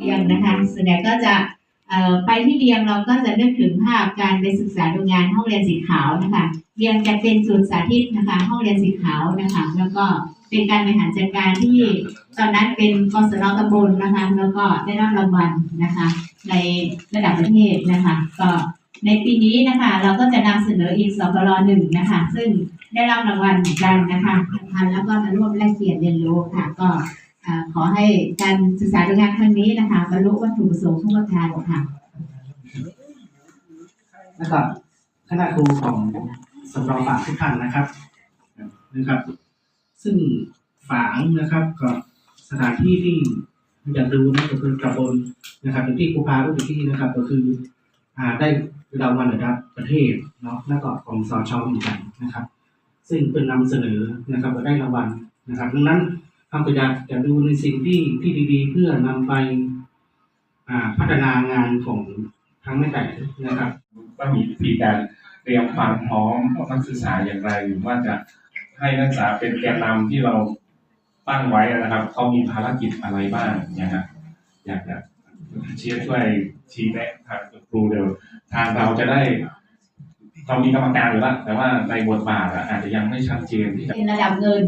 เรียงนะคะส่วนใหญ่ก็จะไปที่เรียงเราก็จะนึกถึงภาพการไปศึกษาดูงานห้องเรียนสีขาวนะคะเรียงจะเป็นศูนย์สาธิตนะคะ ห้องเรียนสีขาวนะคะ แล้วก็เป็นการบริหารจัดการที่ตอนนั้นเป็นกศนตำบลนะคะ แล้วก็ได้รับรางวัลนะคะ ในระดับประเทศนะคะ ก็ในปีนี้นะคะเราก็จะนำเสนออีกสกลหนึ่งนะคะ ซึ่งได้รับรางวัลเหมือนกันนะคะทันแล้วก็มาร่วมแลกเปลี่ยนเรียนรู้ค่ะ ก็ ขอให้การศึกษาดูงานครั้งนี้นะคะบรรลุวัตถุประสงค์ทุกประการค่ะนะครับคณะครูของสำรองฝางทุกท่านนะครับนะครับ ซึ่งฝางนะครับก็สถานที่ที่อยากดูนั่นก็คือกระบนนะครับเป็นที่ครูพารูปที่นะครับ ก็คืออ่าได้รางวัลระดับประเทศเนาะแล้วก็ของสชเหมือนกันนะครับ ซึ่งเป็นนำเสนอนะครับก็ได้รางวัลนะครับ ดังนั้น ทางประอยากจะดูในสิ่งที่ที่ดีๆ เพื่อนำไปอ่าพัฒนางานของทั้งแม่แต่นะครับว่ามีวิธีการเตรียมความพร้อมของนักศึกษาอย่างไรหรือว่าจะให้นักศึกษาเป็นแกนนำที่เราตั้งไว้นะครับเขามีภารกิจอะไรบ้างเนี่ยครับอยากจะเชียร์ช่วยชี้แนะทางคุณครูเดี๋ยวทางเราจะได้เรามีกรรมการอยู่แล้วแต่ว่าในบทบาทอะอาจจะยังไม่ชัดเจนที่จะเป็นระดับเงิน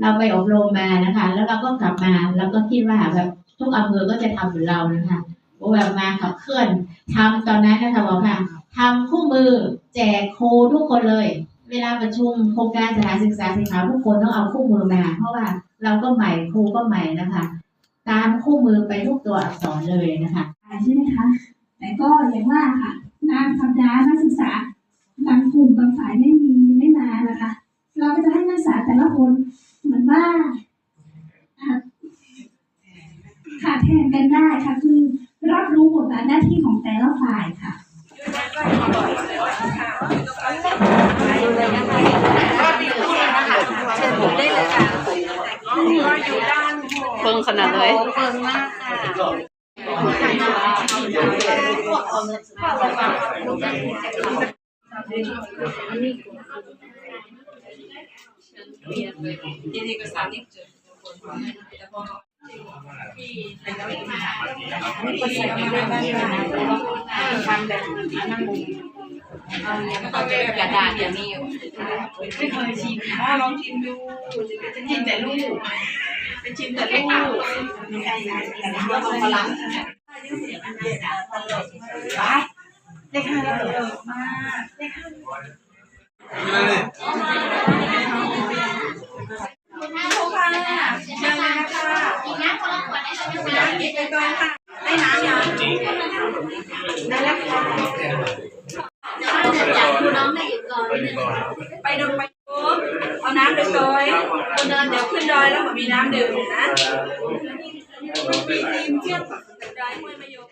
เราไปอบรมมานะคะ แล้วเราก็กลับมาแล้วก็คิดว่าแบบทุกอำเภอก็จะทำเหมือนเรานะคะโอ้แบบมาขับเคลื่อนทำตอนนั้นนะคะบอกค่ะทำคู่มือแจกครูทุกคนเลย เวลาประชุมโครงการสถานศึกษาสีขาวทุกคนต้องเอาคู่มือมา เพราะว่าเราก็ใหม่ครูก็ใหม่นะคะ ตามคู่มือไปทุกตัวอักษรเลยนะคะใช่ไหมคะแต่ก็อย่างว่าค่ะงานสัปดาห์นักศึกษาบางกลุ่มบางฝ่ายไม่มีไม่มานะคะ เราก็จะให้นักศึกษาแต่ละคน ว่าอะขาดแทนกันได้ค่ะคือรับรู้บทบาทหน้าที่ของแต่ละฝ่ายค่ะเบิ่งขนาดเลยก ระดาษอย่างนี้ไม่เคยชิมอ๋อลองชิมดูจะชิมแต่ลูกจะชิมแต่ลูกพลังได้ค่ะแล้วเยอะมากได้ค่ะคุณน้าโทรค่ะเชิญเลยนะคะกินน้ำคนละขวดได้ไหมคะกินไปก่อนค่ะได้น้ำยังได้แล้วค่ะอยากดูน้องได้อยู่ก่อนไปดงไปปุ๊บเอาน้ำเดือดเลยคนเดินเดี๋ยวขึ้นดอยแล้วมันมีน้ำดื่มนะมีทีมเชื่อมกับดอยห้วยมะยม